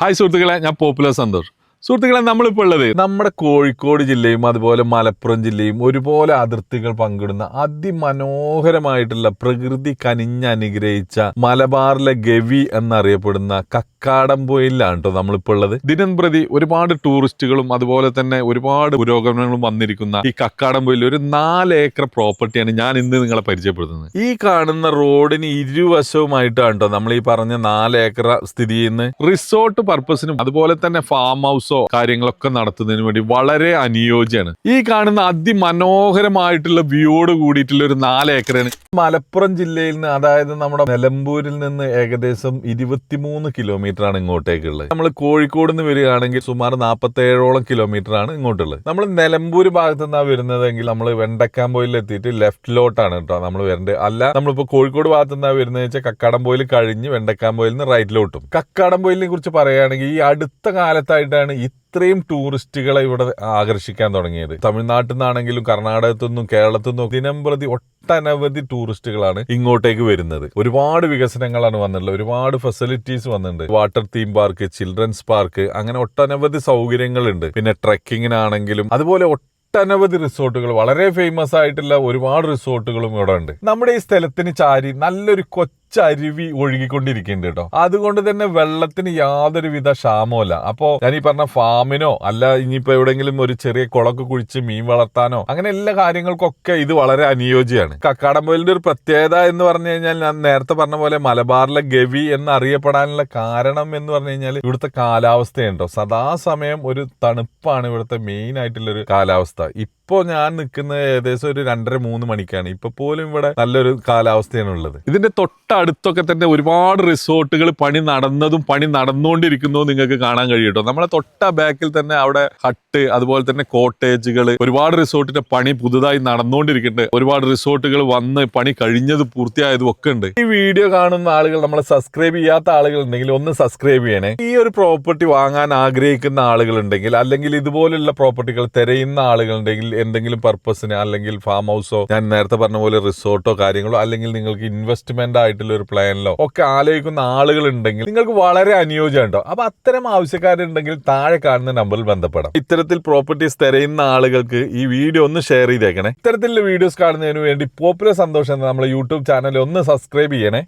Hi സുഹൃത്തുക്കളെ ഞാൻ popular Santhosh. സുഹൃത്തുക്കളെ നമ്മളിപ്പോൾ ഉള്ളത് നമ്മുടെ കോഴിക്കോട് ജില്ലയും അതുപോലെ മലപ്പുറം ജില്ലയും ഒരുപോലെ അതിർത്തികൾ പങ്കിടുന്ന അതിമനോഹരമായിട്ടുള്ള പ്രകൃതി കനിഞ്ഞനുഗ്രഹിച്ച മലബാറിലെ ഗവി എന്നറിയപ്പെടുന്ന കക്കാടംപൊയിലാണ് കേട്ടോ നമ്മളിപ്പോൾ ഉള്ളത്. ദിനം പ്രതി ഒരുപാട് ടൂറിസ്റ്റുകളും അതുപോലെ തന്നെ ഒരുപാട് പുരോഗമനങ്ങളും വന്നിരിക്കുന്ന ഈ കക്കാടംപൊയിൽ ഒരു നാല് ഏക്കർ പ്രോപ്പർട്ടിയാണ് ഞാൻ ഇന്ന് നിങ്ങളെ പരിചയപ്പെടുത്തുന്നത്. ഈ കാണുന്ന റോഡിന് ഇരുവശവുമായിട്ടാണ് കേട്ടോ നമ്മൾ ഈ പറഞ്ഞ നാല് ഏക്കർ സ്ഥിതി ചെയ്യുന്നത്. റിസോർട്ട് പർപ്പസിനും അതുപോലെ തന്നെ ഫാം ഹൗസോ കാര്യങ്ങളൊക്കെ നടത്തുന്നതിന് വേണ്ടി വളരെ അനുയോജ്യമാണ്. ഈ കാണുന്ന അതിമനോഹരമായിട്ടുള്ള വ്യൂയോട് കൂടിയിട്ടുള്ള ഒരു നാല് ഏക്കറാണ്. മലപ്പുറം ജില്ലയിൽ നിന്ന് അതായത് നമ്മുടെ നിലമ്പൂരിൽ നിന്ന് ഏകദേശം ഇരുപത്തിമൂന്ന് കിലോമീറ്റർ ആണ് ഇങ്ങോട്ടേക്കുള്ളത്. നമ്മൾ കോഴിക്കോട് നിന്ന് വരികയാണെങ്കിൽ സുമാർ നാൽപ്പത്തി ഏഴോളം കിലോമീറ്റർ ആണ് ഇങ്ങോട്ടുള്ളത്. നമ്മൾ നിലമ്പൂർ ഭാഗത്ത് നിന്നാണ് വരുന്നതെങ്കിൽ നമ്മൾ വെണ്ടക്കാമ്പോയിൽ എത്തിയിട്ട് ലെഫ്റ്റിലോട്ടാണ് കേട്ടോ നമ്മൾ വരേണ്ടത്. അല്ല നമ്മളിപ്പോൾ കോഴിക്കോട് ഭാഗത്ത് നിന്നാണ് വരുന്നത് വെച്ചാൽ കക്കാടംപോയിൽ കഴിഞ്ഞ് വെണ്ടക്കാമ്പോയിൽ നിന്ന് റൈറ്റിലോട്ടും കക്കാടംപോയിലിനെ കുറിച്ച് പറയുകയാണെങ്കിൽ ഈ അടുത്ത കാലത്തായിട്ടാണ് ഇത്രയും ടൂറിസ്റ്റുകളെ ഇവിടെ ആകർഷിക്കാൻ തുടങ്ങിയത്. തമിഴ്നാട്ടിൽ നിന്നാണെങ്കിലും കർണാടകത്തു നിന്നും കേരളത്തിൽ നിന്നും ദിനം പ്രതി ഒട്ടനവധി ടൂറിസ്റ്റുകളാണ് ഇങ്ങോട്ടേക്ക് വരുന്നത്. ഒരുപാട് വികസനങ്ങളാണ് വന്നിട്ടുള്ളത്. ഒരുപാട് ഫെസിലിറ്റീസ് വന്നിട്ടുണ്ട്. Water theme park children's park അങ്ങനെ ഒട്ടനവധി സൗകര്യങ്ങളുണ്ട്. പിന്നെ ട്രക്കിങ്ങിനാണെങ്കിലും അതുപോലെ ഒട്ടനവധി റിസോർട്ടുകൾ വളരെ ഫേമസ് ആയിട്ടുള്ള ഒരുപാട് റിസോർട്ടുകളും ഇവിടെ ഉണ്ട് നമ്മുടെ ഈ സ്ഥലത്തിന് ചാരി നല്ലൊരു കൊച്ചരുവി ഒഴുകിക്കൊണ്ടിരിക്കുന്നുണ്ട് കേട്ടോ. അതുകൊണ്ട് തന്നെ വെള്ളത്തിന് യാതൊരുവിധ ക്ഷാമമല്ല അപ്പോ ഞാൻ ഈ പറഞ്ഞ ഫാമിനോ അല്ല ഇനിയിപ്പോ എവിടെയെങ്കിലും ഒരു ചെറിയ കുളക്ക് കുഴിച്ച് മീൻ വളർത്താനോ അങ്ങനെ എല്ലാ കാര്യങ്ങൾക്കൊക്കെ ഇത് വളരെ അനുയോജ്യമാണ്. കക്കാടംപോയിലിന്റെ ഒരു പ്രത്യേകത എന്ന് പറഞ്ഞു കഴിഞ്ഞാൽ ഞാൻ നേരത്തെ പറഞ്ഞ പോലെ മലബാറിലെ ഗവി എന്ന് അറിയപ്പെടാനുള്ള കാരണം എന്ന് പറഞ്ഞു കഴിഞ്ഞാൽ ഇവിടുത്തെ കാലാവസ്ഥയുണ്ടോ സദാസമയം ഒരു തണുപ്പാണ് ഇവിടുത്തെ മെയിൻ ആയിട്ടുള്ള ഒരു കാലാവസ്ഥ. ഇപ്പോ ഞാൻ നിൽക്കുന്നത് ഏകദേശം ഒരു രണ്ടര മൂന്ന് മണിക്കാണ്. ഇപ്പൊ പോലും ഇവിടെ നല്ലൊരു കാലാവസ്ഥയാണ് ഉള്ളത്. ഇതിന്റെ തൊട്ടടുത്തൊക്കെ തന്നെ ഒരുപാട് റിസോർട്ടുകൾ പണി നടന്നതും പണി നടന്നുകൊണ്ടിരിക്കുന്നതും നിങ്ങൾക്ക് കാണാൻ കഴിയും കേട്ടോ. നമ്മളെ തൊട്ട ബാക്കിൽ തന്നെ അവിടെ ഹട്ട് അതുപോലെ തന്നെ കോട്ടേജുകൾ ഒരുപാട് റിസോർട്ടിന്റെ പണി പുതുതായി നടന്നുകൊണ്ടിരിക്കുന്നുണ്ട്. ഒരുപാട് റിസോർട്ടുകൾ വന്ന് പണി കഴിഞ്ഞത് പൂർത്തിയായതും ഒക്കെ ഉണ്ട്. ഈ വീഡിയോ കാണുന്ന ആളുകൾ നമ്മളെ സബ്സ്ക്രൈബ് ചെയ്യാത്ത ആളുകൾ ഉണ്ടെങ്കിൽ ഒന്ന് സബ്സ്ക്രൈബ് ചെയ്യണേ. ഈ ഒരു പ്രോപ്പർട്ടി വാങ്ങാൻ ആഗ്രഹിക്കുന്ന ആളുകൾ ഉണ്ടെങ്കിൽ അല്ലെങ്കിൽ ഇതുപോലുള്ള പ്രോപ്പർട്ടികൾ തിരയുന്ന ആളുകൾ ഉണ്ടെങ്കിൽ എന്തെങ്കിലും പർപ്പസിന് അല്ലെങ്കിൽ ഫാം ഹൗസോ ഞാൻ നേരത്തെ പറഞ്ഞ പോലെ റിസോർട്ടോ കാര്യങ്ങളോ അല്ലെങ്കിൽ നിങ്ങൾക്ക് ഇൻവെസ്റ്റ്മെന്റ് ആയിട്ടുള്ള ഒരു പ്ലാനിലോ ഒക്കെ ആലോചിക്കുന്ന ആളുകൾ ഉണ്ടെങ്കിൽ നിങ്ങൾക്ക് വളരെ അനുയോജ്യം ഉണ്ടോ അപ്പൊ അത്തരം ആവശ്യക്കാരുണ്ടെങ്കിൽ താഴെ കാണുന്ന നമ്പറിൽ ബന്ധപ്പെടാം. ഇത്തരത്തിൽ പ്രോപ്പർട്ടീസ് തിരയുന്ന ആളുകൾക്ക് ഈ വീഡിയോ ഒന്ന് ഷെയർ ചെയ്തേക്കണേ. ഇത്തരത്തിലുള്ള വീഡിയോസ് കാണുന്നതിന് വേണ്ടി പോപ്പുലർ സന്തോഷം എന്ന നമ്മുടെ യൂട്യൂബ് ചാനൽ ഒന്ന് സബ്സ്ക്രൈബ് ചെയ്യണേ.